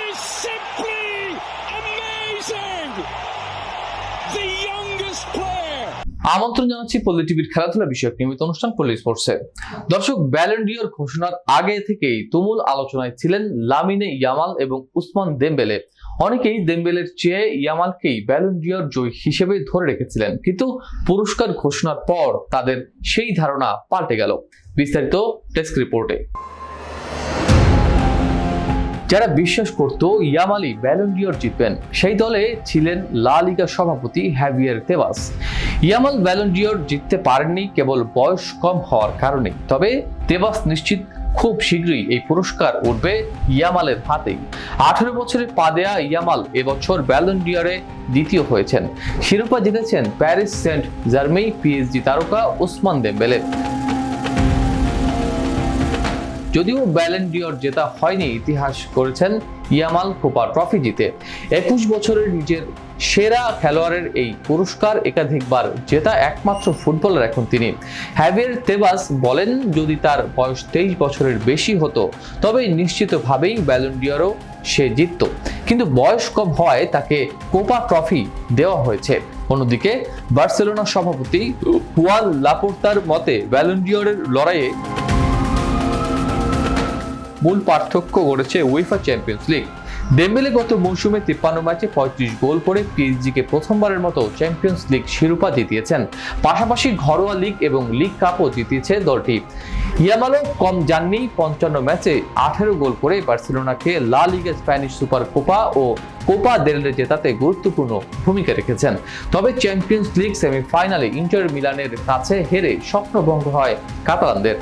is simply amazing. The youngest player. আমন্ত্রণ জানাচ্ছি পল্লী টিভির খেলাধুলা বিষয়ক নিয়মিত অনুষ্ঠান পল্লী স্পোর্টসে। দর্শক ব্যালেন্ডিয়র ঘোষণার আগে থেকেই তুমুল আলোচনায় ছিলেন লামিনে ইয়ামাল এবং উসমান দেমবেলে। অনেকেই দেমবেলের চেয়ে ইয়ামালকেই ব্যালেন্ডিয়র জয় হিসেবে ধরে রেখেছিলেন। কিন্তু পুরস্কার ঘোষণার পর তাদের সেই ধারণা পাল্টে গেল। বিস্তারিত ডেস্ক রিপোর্টে। যারা বিশ্বাস করত ইয়ামালি ব্যালন্ডিয়র জিতবেন, সেই দলে ছিলেন লা লিগা সভাপতি হ্যাভিয়ার তেবাস ইয়ামাল ব্যালন্ডিয়র জিততে পারেননি কেবল বয়স কম হওয়ার কারণে। তবে তেবাস নিশ্চিত খুব শীঘ্রই এই পুরস্কার উঠবে ইয়ামালের হাতেই। আঠারো বছরের পা দেয়া ইয়ামাল এবছর ব্যালন্ডিয়রে দ্বিতীয় হয়েছেন। শিরোপা জিতেছেন প্যারিস সেন্ট জার্মেই পিএসজি তারকা উসমান দেম্বেলে যদিও ব্যালেন্ডিয়র জেতা হয়নি, ইতিহাস করেছেন ইয়ামাল কোপা ট্রফি জিতে। একুশ বছরের নিজের সেরা খেলোয়াড়ের এই পুরস্কার একাধিকবার জেতা একমাত্র ফুটবলার এখন তিনি। হ্যাভিয়ার তেবাস বলেন, যদি তার বয়স তেইশ বছরের বেশি হতো তবে নিশ্চিতভাবেই ব্যালেন্ডিয়রও সে জিতত। কিন্তু বয়স কম হওয়ায় তাকে কোপা ট্রফি দেওয়া হয়েছে। অন্যদিকে বার্সেলোনা সভাপতি হুয়ান লাপোর্তার মতে ব্যালেন্ডিয়রের লড়াইয়ে মূল পার্থক্য গড়েছে উয়েফা চ্যাম্পিয়ন্স লিগ ডেম্বেলে গত মৌসুমে তিপ্পান্ন ম্যাচে পঁয়ত্রিশ গোল করে পিএসজিকে প্রথমবারের মতো চ্যাম্পিয়ন্স লিগ শিরোপা জিতিয়েছেন। পাশাপাশি ঘরোয়া লিগ এবং লিগ কাপও জিতিয়েছে দলটি। ইয়ামালও কম যাননি, পঞ্চান্ন ম্যাচে আঠেরো গোল করে বার্সেলোনাকে La Liga Spanish Super Copa ও কোপা দেলরে জেতাতে গুরুত্বপূর্ণ ভূমিকা রেখেছেন। তবে চ্যাম্পিয়ন্স লিগ সেমিফাইনালে ইন্টার মিলানের কাছে হেরে স্বপ্নভঙ্গ হয় কাতালানদের।